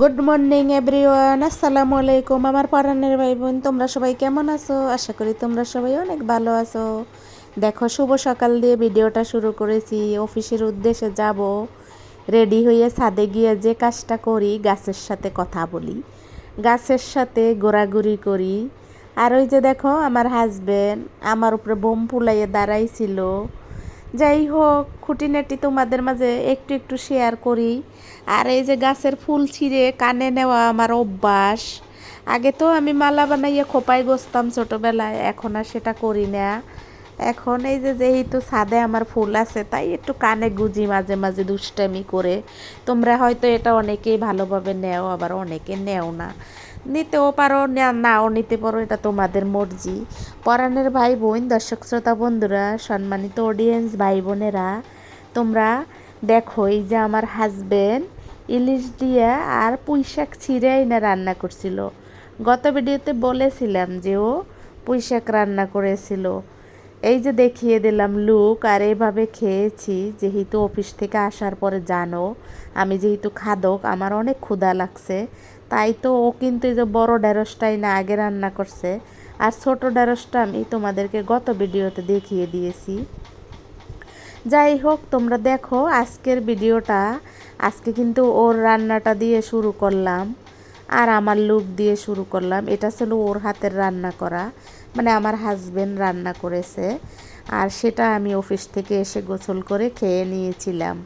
Good morning everyone আসসালামু আলাইকুম আমার পরানের ভাই বোন তোমরা সবাই কেমন আছো? আশা করি তোমরা সবাই অনেক ভালো আছো। দেখো, শুভ সকাল দিয়ে ভিডিওটা শুরু করেছি। অফিসের উদ্দেশ্যে যাব। রেডি হয়ে ছাদে গিয়ে যে কাজটা করি, গাছের সাথে কথা বলি। গাছের সাথে ঘোরাঘুরি করি। আর ওই যে দেখো, আমার হাজব্যান্ড আমার উপরে বোম ফুলাইয়ে দাঁড়াইছিল। যাই হোক, খুঁটিনাটি তোমাদের মাঝে একটু একটু শেয়ার করি। আর এই যে গাছের ফুল ছিঁড়ে কানে নেওয়া আমার অভ্যাস। আগে তো আমি মালা বানাইয়া খোপায় গসতাম ছোটোবেলায়, এখন আর সেটা করি না। এখন এই যে যেহেতু ছাদে আমার ফুল আছে, তাই একটু কানে গুজি মাঝে মাঝে দুষ্টামি করে। তোমরা হয়তো এটা অনেকেই ভালোভাবে নেও, আবার অনেকে নেও না। নিতেও পারো নাও নিতে পারো, এটা তোমাদের মর্জি। পরাণের ভাই বোন দর্শক, শ্রোতা, বন্ধুরা, সম্মানিত অডিয়েন্স ভাই বোনেরা তোমরা দেখো এই যে আমার হাজবেন্ড ইলিশ দিয়ে আর পুঁই শাক ছিঁড়েই না রান্না করছিল। গত ভিডিওতে বলেছিলাম যে ও পুঁই শাক রান্না করেছিল। এই যে দেখিয়ে দিলাম লুক আর এইভাবে খেয়েছি, যেহেতু অফিস থেকে আসার পরে জানো, আমি যেহেতু খাদক, আমার অনেক ক্ষুধা লাগছে। তাই তো ও কিন্তু এই যে বড় ঢেঁড়সটাই না আগে রান্না করছে। আর ছোট ঢেঁড়সটা আমি তোমাদেরকে গত ভিডিওতে দেখিয়ে দিয়েছি। যাই হোক, তোমরা দেখো আজকের ভিডিওটা। আজকে কিন্তু ওর রান্নাটা দিয়ে শুরু করলাম। আর আমার লুক দিয়ে শুরু করলাম। এটা ছিল ওর হাতের রান্না করা। মানে আমার হাজবেন্ড রান্না করেছে। আর সেটা আমি অফিস থেকে এসে গোসল করে খেয়ে নিয়েছিলাম।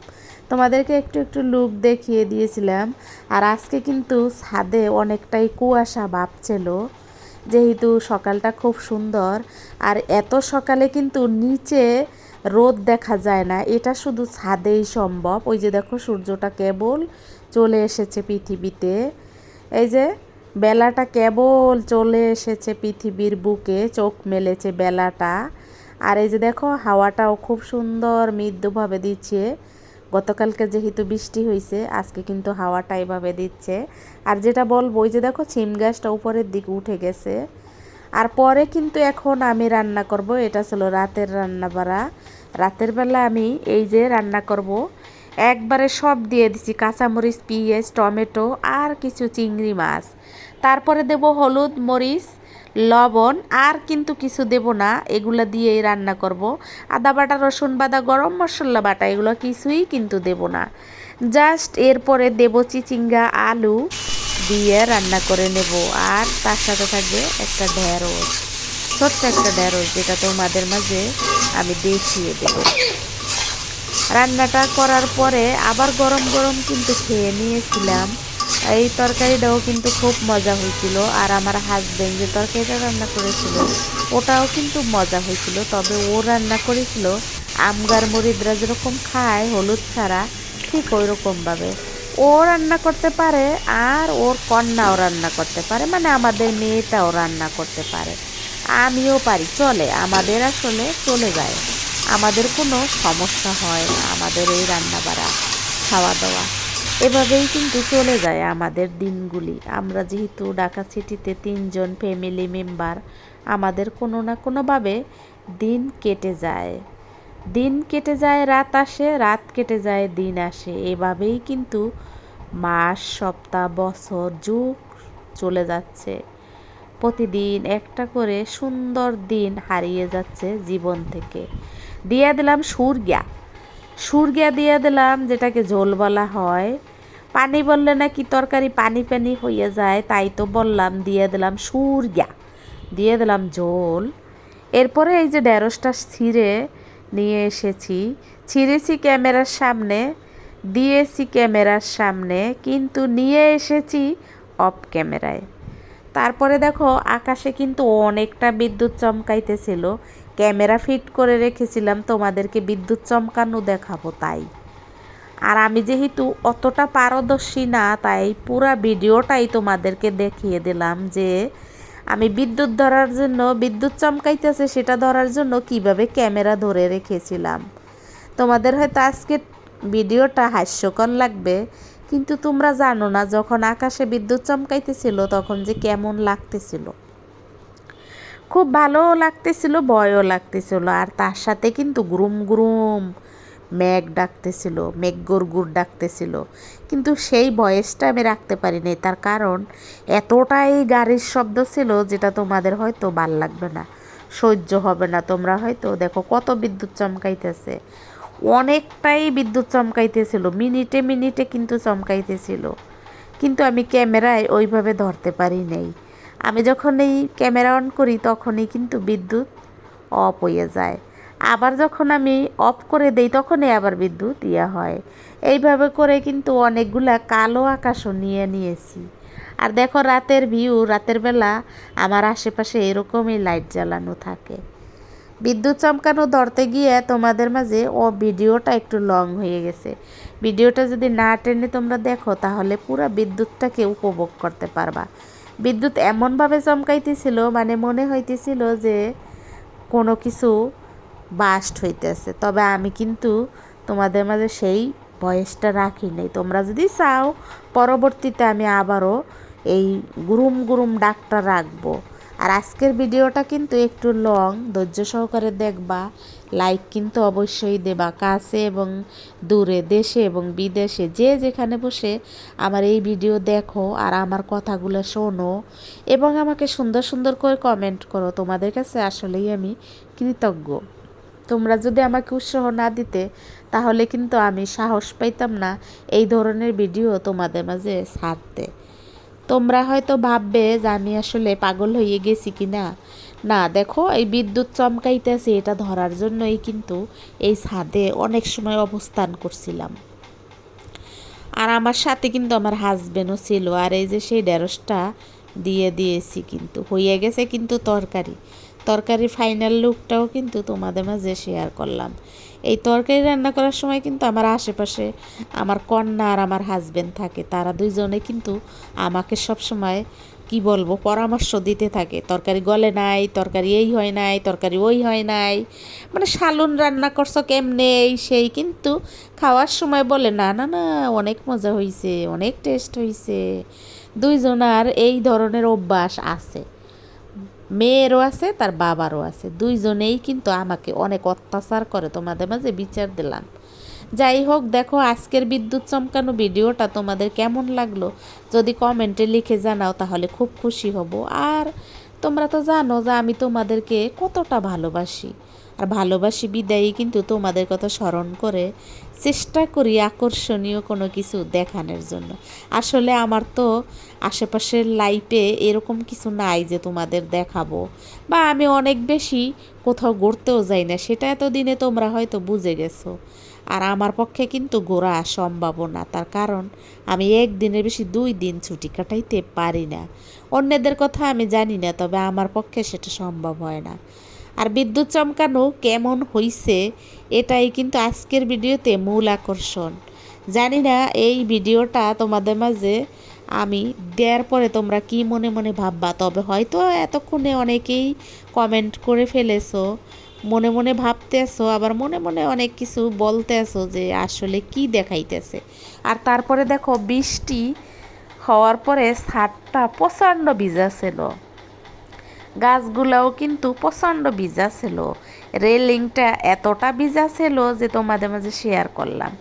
তোমাদেরকে একটু একটু লুক দেখিয়ে দিয়েছিলাম। আর আজকে কিন্তু ছাদে অনেকটাই কুয়াশা ভাব ছিল যেহেতু সকালটা খুব সুন্দর। আর এত সকালে কিন্তু নিচে রোদ দেখা যায় না, এটা শুধু ছাদেই সম্ভব। ওই যে দেখো সূর্যটা কেবল চলে এসেছে পৃথিবীতে। এই যে বেলাটা কেবল চলে এসেছে পৃথিবীর বুকে, চোখ মেলেছে বেলাটা। আর এই যে দেখো হাওয়াটাও খুব সুন্দর মৃদুভাবে দিচ্ছে। গতকালকে যেহেতু বৃষ্টি হয়েছে আজকে কিন্তু হাওয়াটা এভাবে দিচ্ছে। আর যেটা বলব, ওই যে দেখো ছিম গাছটা উপরের দিকে উঠে গেছে। আর পরে কিন্তু এখন আমি রান্না করব, এটা ছিল রাতের রান্না বাড়া। রাতের বেলা আমি এই যে রান্না করব, একবারে সব দিয়ে দিছি, কাঁচামরিচ, পিঁয়াজ, টমেটো, আর কিছু চিংড়ি মাছ। তারপরে দেব হলুদ মরিচ লবণ আর কিন্তু কিছু দেব না, এগুলো দিয়েই রান্না করব। আদা বাটা, রসুন বাদা গরম মশলা বাটা, এগুলো কিছুই কিন্তু দেব না। জাস্ট এরপরে দেব চিচিঙ্গা, আলু দিয়ে রান্না করে নেব। আর তার সাথে থাকবে একটা ঢেঁড়স, ছোট্ট একটা ঢেঁড়স যেটা তোমাদের মাঝে আমি দেখিয়ে দেব। রান্নাটা করার পরে আবার গরম গরম কিন্তু খেয়ে নিয়েছিলাম। এই তরকারিটাও কিন্তু খুব মজা হয়েছিল আর আমার হাজব্যান্ড যে তরকারিটা রান্না করেছিল, ওটাও কিন্তু মজা হয়েছিল। তবে ও রান্না করেছিল আমগার মরিদরা যেরকম খায়, হলুদ ছাড়া, ঠিক ওই রকমভাবে ও রান্না করতে পারে আর ওর কন্যাও রান্না করতে পারে মানে আমাদের মেয়েটাও রান্না করতে পারে। আমিও পারি, চলে, আমাদের আসলে চলে যায়। আমাদের কোনো সমস্যা হয় না, আমাদের এই রান্না বাড়া খাওয়া দাওয়া এভাবেই কিন্তু চলে যায় আমাদের দিনগুলি। আমরা যেহেতু ঢাকা সিটিতে তিনজন ফ্যামিলি মেম্বার আমাদের কোনো না কোনোভাবে দিন কেটে যায়। দিন কেটে যায়, রাত আসে, রাত কেটে যায়, দিন আসে। এভাবেই কিন্তু মাস, সপ্তাহ, বছর, যুগ চলে যাচ্ছে। প্রতিদিন একটা করে সুন্দর দিন হারিয়ে যাচ্ছে জীবন থেকে। দিয়ে দিলাম সুরগিয়া সুরগিয়া দিয়ে দিলাম যেটাকে ঝোল বলা হয়। পানি বললে নাকি তরকারি পানি পানি হয়ে যায়, তাই তো বললাম, দিয়ে দিলাম সুরগিয়া দিয়ে দিলাম জল। এরপরে এই যে ঢেঁড়সটা ছিঁড়ে নিয়ে এসেছি। ছিঁড়েছি ক্যামেরার সামনে, দিয়েছি ক্যামেরার সামনে, কিন্তু নিয়ে এসেছি অফ ক্যামেরায়। তারপরে দেখো, আকাশে কিন্তু অনেকটা বিদ্যুৎ চমকাইতেছিল। ক্যামেরা ফিট করে রেখেছিলাম, তোমাদেরকে বিদ্যুৎ চমকানো দেখাবো তাই। আর আমি যেহেতু অতটা পারদর্শী না, তাই পুরা ভিডিওটাই তোমাদেরকে দেখিয়ে দিলাম যে আমি বিদ্যুৎ ধরার জন্য, বিদ্যুৎ চমকাইতেছে সেটা ধরার জন্য কীভাবে ক্যামেরা ধরে রেখেছিলাম। তোমাদের হয়তো আজকে ভিডিওটা হাস্যকর লাগবে, কিন্তু তোমরা জানো না যখন আকাশে বিদ্যুৎ চমকাইতেছিল তখন যে কেমন লাগতেছিল। খুব ভালোও লাগতেছিল, ভয়ও লাগতেছিল, আর তার সাথে কিন্তু গ্রুম গ্রুম মেঘ ডাকতেছিল, মেঘ গুড় ডাকতেছিল। কিন্তু সেই বয়সটা আমি রাখতে পারি পারিনি। তার কারণ এতটাই গাড়ির শব্দ ছিল যেটা তোমাদের হয়তো ভালো লাগবে না, সহ্য হবে না। তোমরা হয়তো দেখো কত বিদ্যুৎ চমকাইতেছে। অনেকটাই বিদ্যুৎ চমকাইতেছিল, মিনিটে মিনিটে কিন্তু চমকাইতেছিল। কিন্তু আমি ক্যামেরায় ওইভাবে ধরতে পারি নাই। আমি যখন এই ক্যামেরা অন করি তখনই কিন্তু বিদ্যুৎ অফ হয়ে যায়। আবার যখন আমি অফ করে দেই, তখনই আবার বিদ্যুৎ ইয়ে হয়। এইভাবে করে কিন্তু অনেকগুলা কালো আকাশও নিয়ে নিয়েছি। আর দেখো রাতের ভিউ রাতের বেলা আমার আশেপাশে এরকমই লাইট জ্বালানো থাকে। বিদ্যুৎ চমকানো ধরতে গিয়ে তোমাদের মাঝে ও ভিডিওটা একটু লং হয়ে গেছে। ভিডিওটা যদি না টেনে তোমরা দেখো, তাহলে পুরো বিদ্যুৎটাকে উপভোগ করতে পারবা। বিদ্যুৎ এমনভাবে চমকাইতেছিল মানে মনে হইতেছিল যে কোনো কিছু বাস্ট হইতেছে। তবে আমি কিন্তু তোমাদের মাঝে সেই ভয়েসটা রাখি নাই। তোমরা যদি চাও, পরবর্তীতে আমি আবারও এই গুরুম গুরুম ডাকটা রাখব। আর আজকের ভিডিওটা কিন্তু একটু লং, ধৈর্য সহকারে দেখবা। লাইক কিন্তু অবশ্যই দেবা। কাছে এবং দূরে, দেশে এবং বিদেশে, যে যেখানে বসে আমার এই ভিডিও দেখো আর আমার কথাগুলো শোনো এবং আমাকে সুন্দর সুন্দর করে কমেন্ট করো। তোমাদের কাছে আসলেই আমি কৃতজ্ঞ। তোমরা যদি আমাকে উৎসাহ না দিতে, তাহলে কিন্তু আমি সাহস পাইতাম না এই ধরনের ভিডিও তোমাদের মাঝে ছাড়তে। তোমরা হয়তো ভাববে যে আমি আসলে পাগল হয়ে গেছি কি না না দেখো, এই বিদ্যুৎ চমকাইতেছে, এটা ধরার জন্যই কিন্তু এই ছাদে অনেক সময় অবস্থান করছিলাম। আর আমার সাথে কিন্তু আমার হাজবেন্ডও ছিল, আর এই যে সেই ঢেঁড়সটা দিয়ে দিয়েছি কিন্তু, হয়ে গেছে কিন্তু তরকারি। তরকারি ফাইনাল লুকটাও কিন্তু তোমাদের মাঝে শেয়ার করলাম। এই তরকারি রান্না করার সময় কিন্তু আমার আশেপাশে আমার কন্যা আর আমার হাজবেন্ড থাকে, তারা দুইজনে কিন্তু আমাকে সব সময় কি বলব, পরামর্শ দিতে থাকে। তরকারি গলে নাই, তরকারি এই হয় নাই, তরকারি ওই হয় নাই। মানে সালুন রান্না করছ কেমনে? এই সেই কিন্তু খাওয়ার সময় বলে, না না না, অনেক মজা হয়েছে অনেক টেস্ট হয়েছে দুইজনার এই ধরনের অভ্যাস আছে। মেয়েরও আছে, তার বাবারও আছে। দুইজনেই কিন্তু আমাকে অনেক অত্যাচার করে, তোমাদের মাঝে বিচার দিলাম। যাই হোক, দেখো আজকের বিদ্যুৎ চমকানো ভিডিওটা তোমাদের কেমন লাগল? যদি কমেন্টে লিখে জানাও, তাহলে খুব খুশি হব। আর তোমরা তো জানো যে আমি তোমাদেরকে কতটা ভালোবাসি। আর ভালোবাসি বিদায়ী, কিন্তু তোমাদের কথা স্মরণ করে চেষ্টা করি আকর্ষণীয় কোনো কিছু দেখানোর জন্য। আসলে আমার তো আশেপাশের লাইফে এরকম কিছু নাই যে তোমাদের দেখাবো। বা আমি অনেক বেশি কোথাও ঘুরতেও যাই না, সেটা এতদিনে তোমরা হয়তো বুঝে গেছো। আর আমার পক্ষে কিন্তু ঘোরা সম্ভব না, তার কারণ আমি একদিনের বেশি দুই দিন ছুটি কাটাইতে পারি না। অন্যদের কথা আমি জানি না, তবে আমার পক্ষে সেটা সম্ভব হয় না। আর বিদ্যুৎ চমকানো কেমন হইছে, এটাই কিন্তু আজকের ভিডিওতে মূল আকর্ষণ। জানি না এই ভিডিওটা তোমাদের মাঝে আমি দেওয়ার পরে তোমরা কি মনে মনে ভাববা, তবে হয়তো এতক্ষণে অনেকেই কমেন্ট করে ফেলেছো, মনে মনে ভাবতে ভাবতেছো, আবার মনে মনে অনেক কিছু বলতে বলতেছো যে আসলে কি দেখাইতেছে। আর তারপরে দেখো বৃষ্টি হওয়ার পরে ছাদটা প্রচণ্ড ভিজা ছিল। গাছগুলোও কিন্তু প্রচণ্ড ভিজা ছিল। রেলিংটা এতটা ভিজা ছিল যে তোমাদের মাঝে শেয়ার করলাম।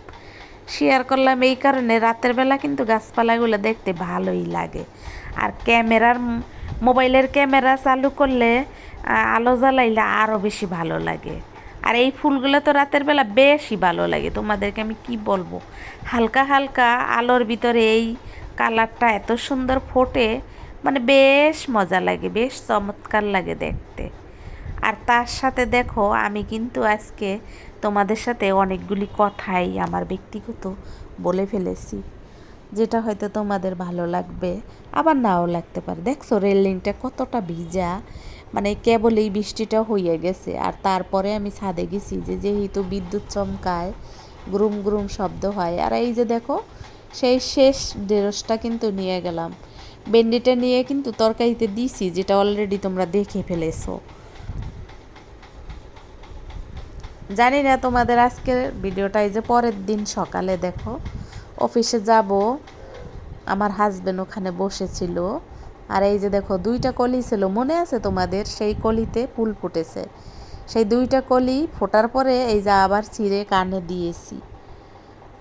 শেয়ার করলাম এই কারণে রাতের বেলা কিন্তু গাছপালাগুলো দেখতে ভালোই লাগে। আর ক্যামেরার মোবাইলের ক্যামেরা চালু করলে আলো জ্বালাইলে আরও বেশি ভালো লাগে। আর এই ফুলগুলো তো রাতের বেলা বেশি ভালো লাগে। তোমাদেরকে আমি কি বলব? হালকা হালকা আলোর ভিতরে এই কালারটা এত সুন্দর ফোটে মানে বেশ মজা লাগে, বেশ চমৎকার লাগে দেখতে। আর তার সাথে দেখো, আমি কিন্তু আজকে তোমাদের সাথে অনেকগুলি কথাই আমার ব্যক্তিগত বলে ফেলেছি, যেটা হয়তো তোমাদের ভালো লাগবে, আবার নাও লাগতে পারে। দেখছ রেলিংটা কতটা ভিজা মানে কেবল এই বৃষ্টিটা হইয়া গেছে। আর তারপরে আমি ছাদে গেছি যে যেহেতু বিদ্যুৎ চমকায়, গ্রুম গ্রুম শব্দ হয়। আর এই যে দেখো, সেই শেষ ঢেঁড়সটা কিন্তু নিয়ে গেলাম। ভেন্ডিটা নিয়ে কিন্তু তরকারিতে দিছি, যেটা অলরেডি তোমরা দেখে ফেলেছো। জানি না তোমাদের আজকের ভিডিওটা এই যে পরের দিন সকালে দেখো। অফিসে যাব, আমার হাজবেন্ড ওখানে বসেছিল। আর এই যে দেখো, দুইটা কলি ছিল, মনে আছে তোমাদের? সেই কলিতে ফুল ফুটেছে। সেই দুইটা কলি ফোটার পরে এই যে আবার ছিঁড়ে কানে দিয়েছি।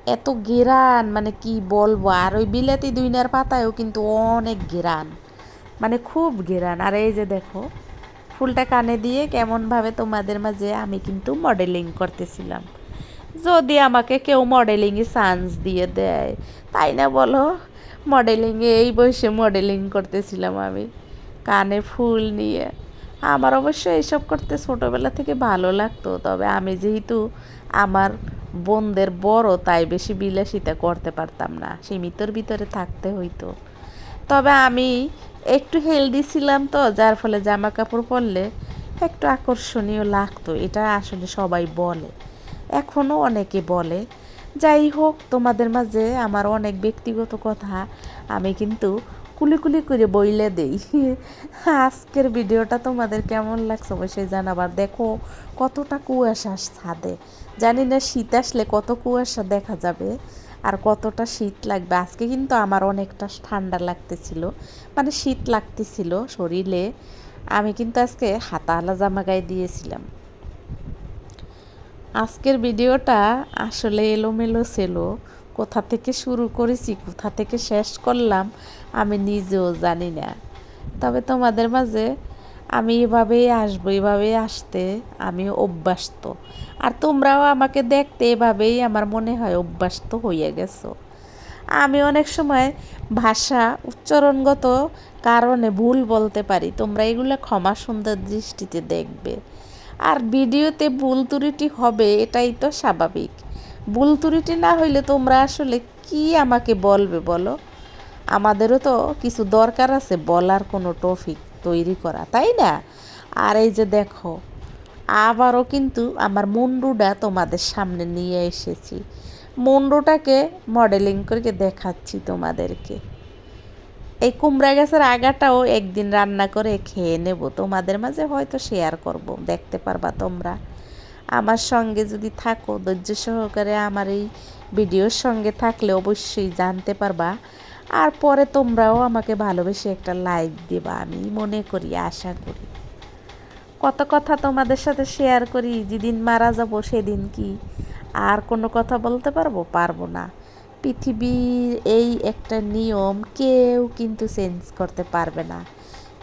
এত গেরান মানে কি বলব? আর ওই বিলাতি দুইনার পাতায়ও কিন্তু অনেক গেরান। মানে খুব গেরান। আর এই যে দেখো, ফুলটা কানে দিয়ে কেমনভাবে তোমাদের মাঝে আমি কিন্তু মডেলিং করতেছিলাম। যদি আমাকে কেউ মডেলিংয়ে চান্স দিয়ে দেয়, তাই না বলো? মডেলিংয়ে এই বয়সে মডেলিং করতেছিলাম আমি, কানে ফুল নিয়ে। আমার অবশ্য এইসব করতে ছোটোবেলা থেকে ভালো লাগতো, তবে আমি যেহেতু আমার বোনদের বড়, তাই বেশি বিলাসিতা করতে পারতাম না। সীমিতর ভিতরে থাকতে হইতো। তবে আমি একটু হেলদি ছিলাম তো, যার ফলে জামা কাপড় পরলে একটু আকর্ষণীয় লাগতো। এটা আসলে সবাই বলে। এখনও অনেকে বলে, যাই হোক, তোমাদের মাঝে আমার অনেক ব্যক্তিগত কথা, আমি কিন্তু কুলি কুলি করে বইলে দেই। আজকের ভিডিওটা তোমাদের কেমন লাগছে অবশ্যই জানাবার দেখো কতটা কুয়াশা ছাদে। জানি না শীত আসলে কত কুয়াশা দেখা যাবে আর কতটা শীত লাগবে। আজকে কিন্তু আমার অনেকটা ঠান্ডা লাগতেছিল। মানে শীত লাগতেছিল শরীরে। আমি কিন্তু আজকে হাতালা জামা গায়ে দিয়েছিলাম। আজকের ভিডিওটা আসলে এলোমেলো ছিল। কোথা থেকে শুরু করেছি, কোথা থেকে শেষ করলাম, আমি নিজেও জানি না। তবে তোমাদের মাঝে আমি এভাবেই আসব, এভাবেই আসতে আমি অভ্যস্ত। আর তোমরাও আমাকে দেখতে এভাবেই আমার মনে হয় অভ্যস্ত হয়ে গেছো। আমি অনেক সময় ভাষা উচ্চারণগত কারণে ভুল বলতে পারি, তোমরা এগুলো ক্ষমা সুন্দর দৃষ্টিতে দেখবে। আর ভিডিওতে ভুল ত্রুটি হবে, এটাই তো স্বাভাবিক। ভুল ত্রুটি না হইলে তোমরা আসলে কি আমাকে বলবে বলো? আমাদেরও তো কিছু দরকার আছে বলার কোনো টপিক। তৈরি করা, তাই না? আর এই যে দেখো, আবারও কিন্তু আমার মুন্ডুটা তোমাদের সামনে নিয়ে এসেছি। মুন্ডুটাকে মডেলিং করে দেখাচ্ছি তোমাদেরকে। এই কুমড়া গাছের আগাটাও একদিন রান্না করে খেয়ে নেব। তোমাদের মাঝে হয়তো শেয়ার করব, দেখতে পারবা তোমরা। আমার সঙ্গে যদি থাকো, ধৈর্য সহকারে আমার এই ভিডিওর সঙ্গে থাকলে অবশ্যই জানতে পারবা আর পরে তোমরাও আমাকে ভালোবেসে একটা লাইক দেবা, আমি মনে করি, আশা করি। কত কথা তোমাদের সাথে শেয়ার করি, যেদিন মারা যাব সেদিন কি? আর কোনো কথা বলতে পারব? পারব না। পৃথিবীর এই একটা নিয়ম, কেউ কিন্তু চেঞ্জ করতে পারবে না।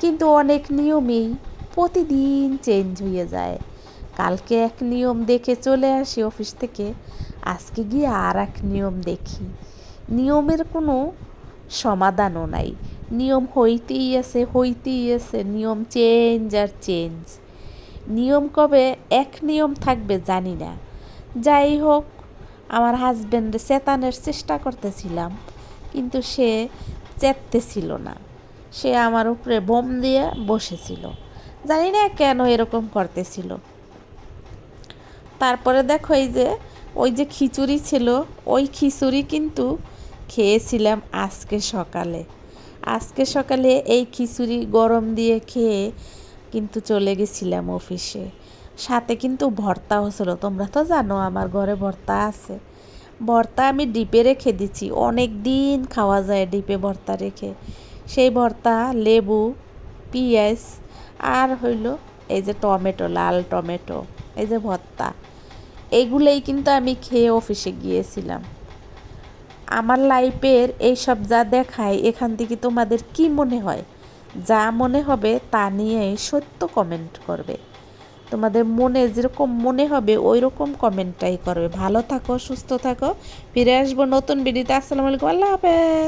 কিন্তু অনেক নিয়মই প্রতিদিন চেঞ্জ হয়ে যায়। কালকে এক নিয়ম দেখে চলে আসি অফিস থেকে, আজকে গিয়ে আর এক নিয়ম দেখি। নিয়মের কোনো সমাধানও নাই। নিয়ম হইতেই আছে হইতেই আছে। নিয়ম চেঞ্জ আর চেঞ্জ নিয়ম কবে এক নিয়ম থাকবে জানি না। যাই হোক, আমার হাজব্যান্ড চেতানের চেষ্টা করতেছিলাম, কিন্তু সে চেততেছিল না। সে আমার উপরে বোম দিয়ে বসেছিল। জানি না কেন এরকম করতেছিল। তারপরে দেখো এই যে, ওই যে খিচুড়ি ছিল, ওই খিচুড়ি কিন্তু খেয়েছিলাম আজকে সকালে। আজকে সকালে এই খিচুড়ি গরম দিয়ে খেয়ে কিন্তু চলে গেছিলাম অফিসে। সাথে কিন্তু ভর্তা হয়েছিল তোমরা তো জানো আমার ঘরে ভর্তা আছে। ভর্তা আমি ডিপে রেখে দিচ্ছি অনেক দিন খাওয়া যায় ডিপে ভর্তা রেখে। সেই ভর্তা, লেবু, পিঁয়াজ আর হইল এই যে টমেটো, লাল টমেটো, এই যে ভর্তা। এগুলোই কিন্তু আমি খেয়ে অফিসে গিয়েছিলাম। আমার লাইফের এইসব যা দেখায়, এখান থেকে তোমাদের কি মনে হয়? যা মনে হবে তা নিয়ে সত্য কমেন্ট করবে। তোমাদের মনে যেরকম মনে হবে ওই রকম কমেন্টটাই করবে। ভালো থাকো, সুস্থ থাকো। ফিরে আসব নতুন ভিডিওতে আসসালামু আলাইকুম। আল্লাহ হাফেজ।